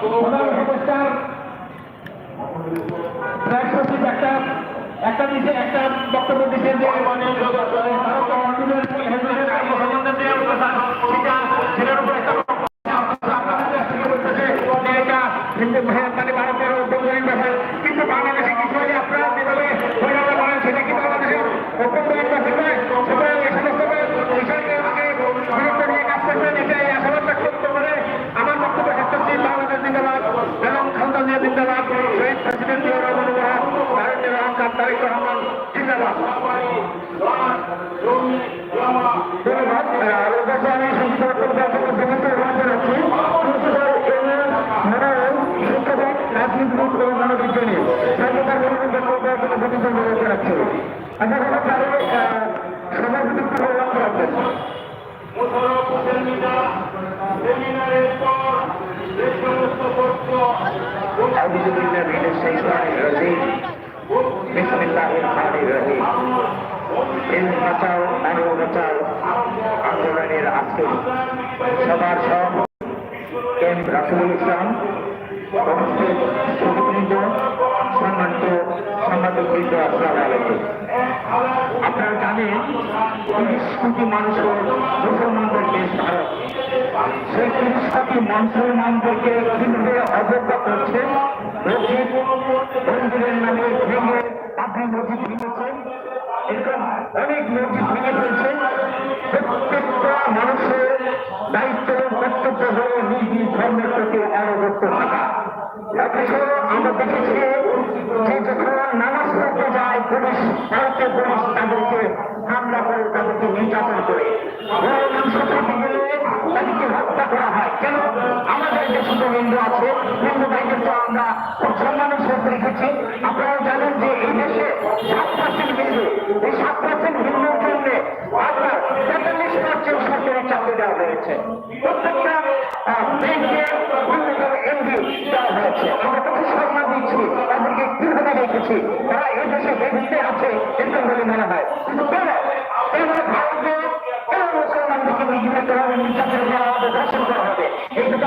প্রধান উপদেষ্টার প্রায় সচিব একটা একটা দিশে একটা বক্তব্য দিচ্ছে যে তারিক রহমান জিন্দাবাদ। ধন্যবাদ। আর কাছে আমি সংক্ষিপ্ত বক্তব্য দেওয়ার জন্য ধন্যবাদ জানাচ্ছি ইল বাঁচাও আরও বাঁচাও আন্দোলনের আজকে সবার সব এম রাসুল ইসলাম আপনারা জানেন, তিরিশ কোটি মানুষের মুসলমানদের দেশ ভারত, সেই তিরিশ কোটি মুসলমানদেরকে কীভাবে অবজ্ঞা করছে? মন্দিরের নামে ভেঙে আপনি মসজিদ ভেঙেছেন এরকম অনেক মসজিদ ভেঙে ফেলছে প্রত্যেকটা মানুষের দায়িত্ব কর্তব্য হল নিজ নিজ ধর্মের প্রতি অবগত থাকা। আমরা দেখেছি যে যখন নামাজ পড়তে যায়, পুলিশ, ভারতীয় পুলিশ তাদেরকে হামলা করে, তাদেরকে নির্যাতন করে। দেশে তো হিন্দু আছে। হিন্দু ভাইদের তো আমরা সম্মানের সাথে রেখেছি। আপনারা জানেন যে এই দেশে সাত পার্সেন্ট হিন্দু। এই সাত পার্সেন্ট হিন্দুর জন্য আপনার তেতাল্লিশ পার্সেন্ট সরকারি চাকরি দেওয়া হয়েছে। প্রত্যেকটা ব্যাংকে অন্যতম এমডি দেওয়া হয়েছে। আমরা তাকে সম্মান দিচ্ছি তাদেরকে কীভাবে রেখেছি তারা এই দেশে বেঁধে আছে, এরকম বলে মনে হয়। কিন্তু কেন কেন ভারতে মুসলমানদেরকে নির্যাতন হবে দর্শন করা হবে। এই দুটো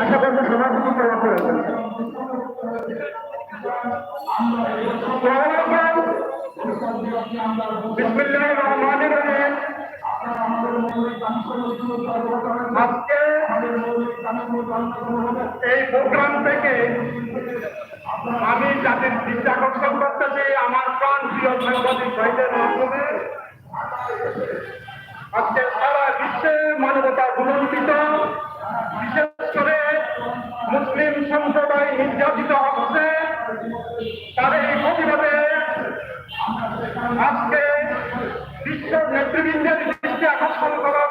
আশা করছি সভাপতি আজকে এই প্রোগ্রাম থেকে আমি যাদের আকর্ষণ করতেছি আমার প্রাণ প্রিয় সাংবাদিক ভাইদের মাধ্যমে। নির্যাতিত হচ্ছে তাদের এই প্রতিবাদে আজকে বিশ্ব নেতৃবৃন্দের দৃষ্টি আকর্ষণ করার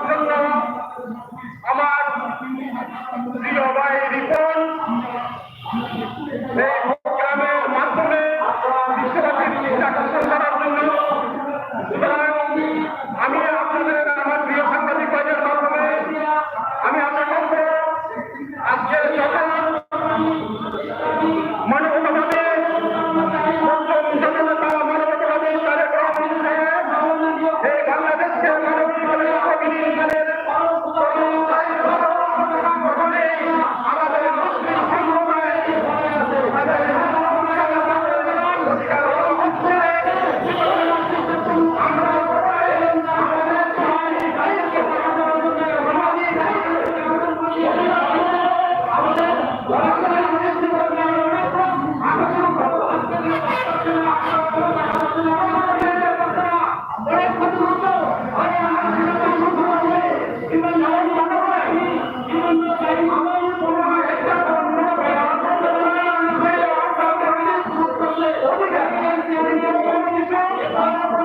Amém.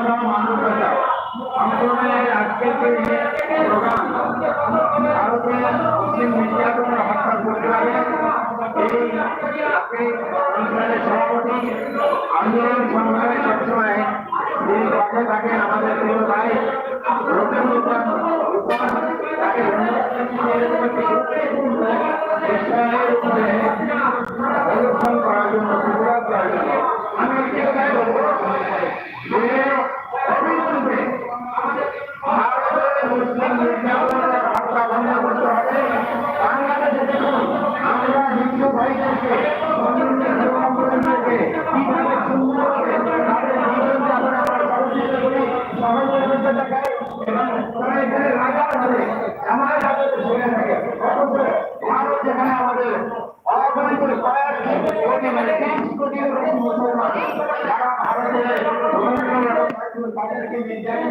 বাঁচাও মানুষ বাঁচাও আন্দোলনের আজকের যে প্রোগ্রাম ভারতে মুসলিম নির্যাতন হত্যা করতে হবে এই সভাপতি আন্দোলন সংগ্রামে সবসময় যিনি পক্ষে থাকেন আমাদের প্রিয় ভাই রবীন্দ্রনাথ তাকে ধন্যবাদ